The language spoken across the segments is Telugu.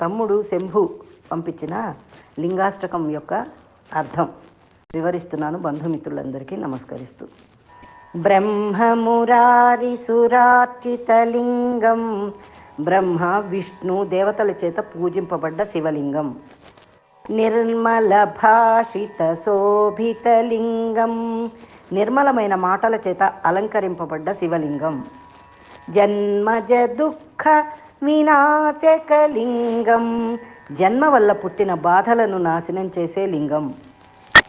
తమ్ముడు శంభు పంపించిన లింగాష్టకం యొక్క అర్థం వివరిస్తున్నాను బంధుమిత్రులందరికీ నమస్కరిస్తూ. బ్రహ్మమురారిసురార్చితలింగం బ్రహ్మ విష్ణు దేవతల చేత పూజింపబడ్డ శివలింగం. నిర్మల భాషిత శోభితలింగం నిర్మలమైన మాటల చేత అలంకరింపబడ్డ శివలింగం. జన్మజ దుఃఖ వినాశకలింగం జన్మ వల్ల పుట్టిన బాధలను నాశనం చేసే లింగం.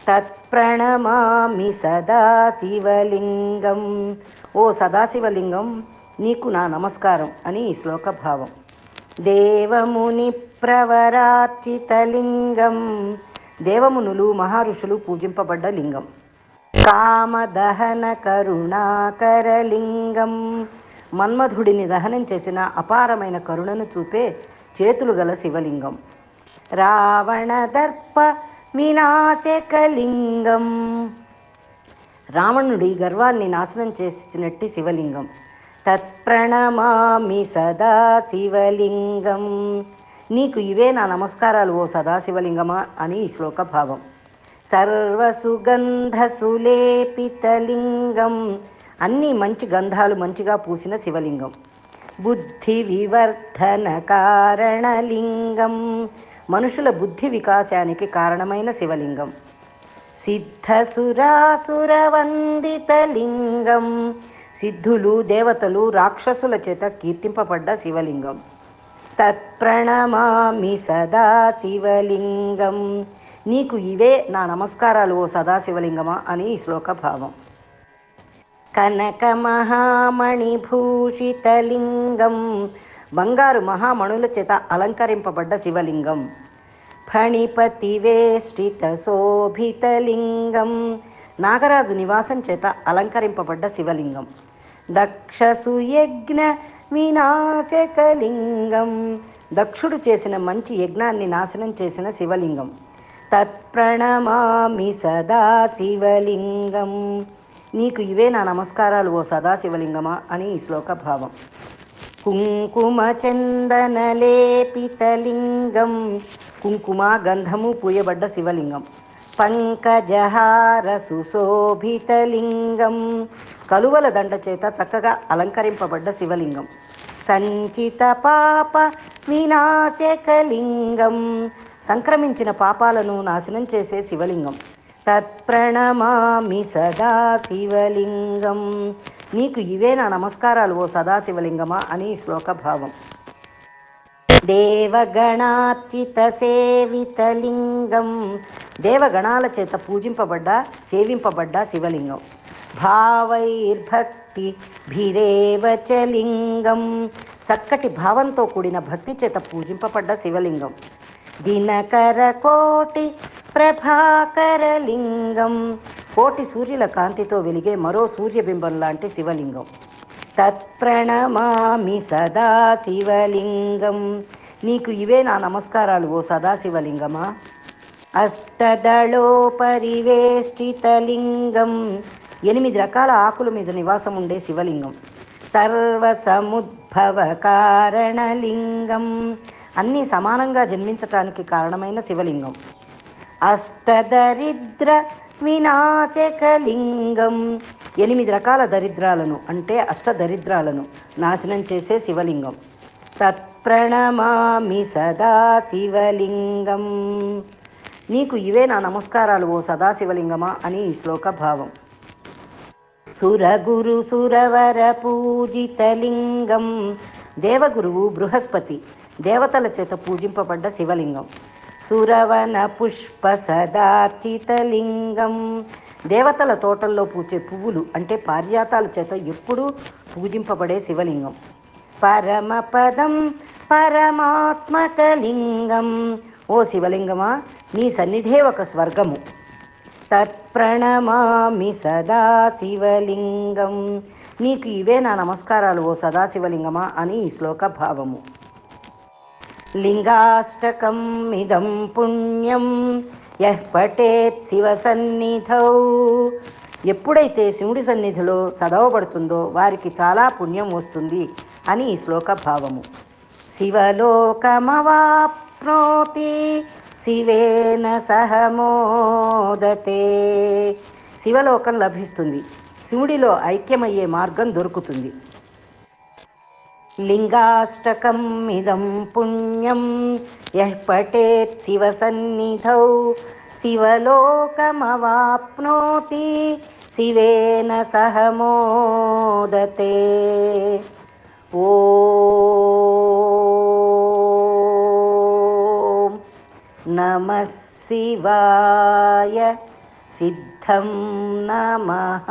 తత్ప్రణమామి సదాశివలింగం. ఓ సదాశివలింగం నీకు నా నమస్కారం అని ఈ శ్లోక భావం దేవముని ప్రవరార్చితలింగం. దేవమునులు మహర్షులు పూజింపబడ్డ లింగం. కామదహన కరుణాకరలింగం. మన్మధుడిని దహనం చేసిన అపారమైన కరుణను చూపే చేతులు గల శివలింగం. రావణ దర్ప వినాశకలింగం. రావణుడి గర్వాన్ని నాశనం చేసినట్టి శివలింగం. తత్ప్రణమామి సదా శివలింగం. నీకు ఇవే నా నమస్కారాలు ఓ సదాశివలింగమా అని ఈ శ్లోక భావం సర్వసుగంధ సులేపితలింగం. అన్ని మంచి గంధాలు మంచిగా పూసిన శివలింగం. బుద్ధి వివర్ధన కారణలింగం. మనుషుల బుద్ధి వికాసానికి కారణమైన శివలింగం. సిద్ధసురాసురవందితలింగం. సిద్ధులు దేవతలు రాక్షసుల చేత కీర్తింపబడ్డ శివలింగం. తత్ప్రణమామి సదా శివలింగం. నీకు ఇవే నా నమస్కారాలు ఓ సదాశివలింగమా అని ఈ శ్లోక భావం కనక మహామణిభూషితలింగం. బంగారు మహామణుల చేత అలంకరింపబడ్డ శివలింగం. ఫణిపతి వేష్టిత శోభితలింగం. నాగరాజు నివాసం చేత అలంకరింపబడ్డ శివలింగం. దక్షసుయజ్ఞ వినాశకలింగం. దక్షుడు చేసిన మంచి యజ్ఞాన్ని నాశనం చేసిన శివలింగం. తత్ప్రణమామి సదా శివలింగం. నీకు ఇవే నా నమస్కారాలు ఓ సదాశివలింగమా? అని ఈ శ్లోక భావం కుంకుమ చందనలేపితలింగం కుంకుమ గంధము పూయబడ్డ శివలింగం. పంకజహార సుశోభితలింగం కలువల దండ చేత చక్కగా అలంకరింపబడ్డ శివలింగం. సంచిత పాప వినాశకలింగం సంక్రమించిన పాపాలను నాశనం చేసే శివలింగం. తత్ప్రణమామి సదా శివలింగం నీకు ఇవే నా నమస్కారాలు ఓ సదాశివలింగమా అని శ్లోక భావం దేవగణార్చిత సేవితలింగం. దేవగణాల చేత పూజింపబడ్డ సేవింపబడ్డ శివలింగం. భావైర్భక్తి భిరేవచలింగం చక్కటి భావంతో కూడిన భక్తి చేత పూజింపబడ్డ శివలింగం. దినకర కోటి ప్రభాకరలింగం. కోటి సూర్యుల కాంతితో వెలిగే మరో సూర్యబింబం లాంటి శివలింగం. తత్ప్రణమామి సదా శివలింగం. నీకు ఇవే నా నమస్కారాలు ఓ సదాశివలింగమా అష్టదళోపరివేష్టితలింగం. ఎనిమిది రకాల ఆకుల మీద నివాసం ఉండే శివలింగం. సర్వసముద్భవ కారణలింగం. అన్నీ సమానంగా జన్మించటానికి కారణమైన శివలింగం. అష్టదరిద్ర వినాశకలింగం. ఎనిమిది రకాల దరిద్రాలను అంటే అష్టదరిద్రాలను నాశనం చేసే శివలింగం. తత్ప్రణమామి సదా శివలింగం. నీకు ఇవే నా నమస్కారాలు ఓ సదాశివలింగమా అని ఈ శ్లోక భావం సురగురు సురవర పూజితలింగం దేవగురువు బృహస్పతి దేవతల చేత పూజింపబడ్డ శివలింగం. సురవన పుష్ప సదార్చితలింగం. దేవతల తోటల్లో పూచే పువ్వులు అంటే పార్యాతాల చేత ఎప్పుడూ పూజింపబడే శివలింగం. పరమపదం పరమాత్మకలింగం. ఓ శివలింగమా నీ సన్నిధే ఒక స్వర్గము. తత్ప్రణమామి సదా శివలింగం నీకు ఇవే నా నమస్కారాలు ఓ సదాశివలింగమా అని ఈ శ్లోక భావము. లింగాష్టకం ఇదం పుణ్యం. యః పఠేత్ శివ సన్నిధౌ. ఎప్పుడైతే శివుడి సన్నిధిలో చదవబడుతుందో వారికి చాలా పుణ్యం వస్తుంది అని ఈ శ్లోక భావము శివలోకమవాప్నోతి శివేన సహమోదతే శివలోకం లభిస్తుంది. శివుడిలో ఐక్యమయ్యే మార్గం దొరుకుతుంది. लिङ्गाष्टकम् इदं पुण्यं यः पठेत् शिवसन्निधौ। शिवलोकमवाप्नोति शिवेन सह मोदते। ओ। नमः शिवाय सिद्धं नमः।